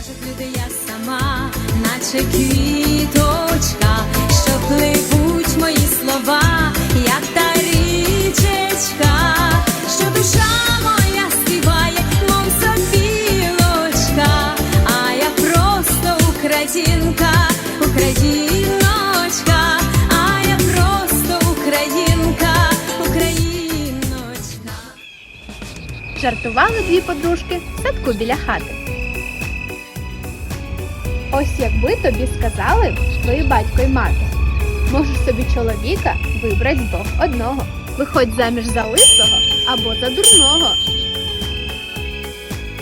Кажуть люди, я сама, наче квіточка, що пливуть мої слова, як та річечка, що душа моя співає, мов сопілочка, а я просто українка, україночка, а я просто українка, україночка. Жартували дві подружки садку біля хати. Ось якби тобі сказали що твої батько й мати. Можеш собі чоловіка вибрать з двох одного. Виходь заміж за лисого або за дурного.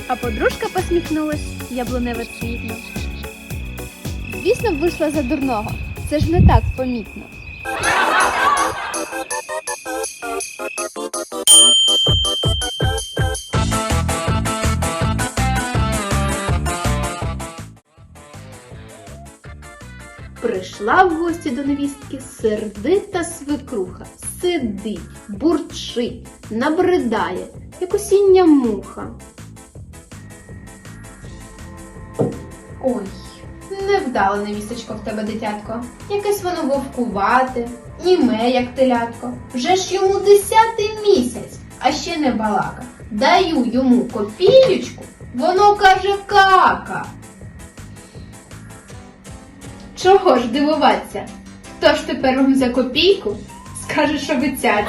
А подружка посміхнулась яблунево цвітно. Звісно, вийшла за дурного. Це ж не так помітно. Прийшла в гості до невістки сердита свекруха. Сидить, бурчить, набридає, як осіння муха. Ой, невдала невісточко в тебе дитятко. Якесь воно вовкувате, німе, як телятко. Вже ж йому десятий місяць, а ще не балака. Даю йому копієчку, воно каже кака. Чого ж дивуватися? Хто ж тепер вам за копійку скаже, що ви цяця?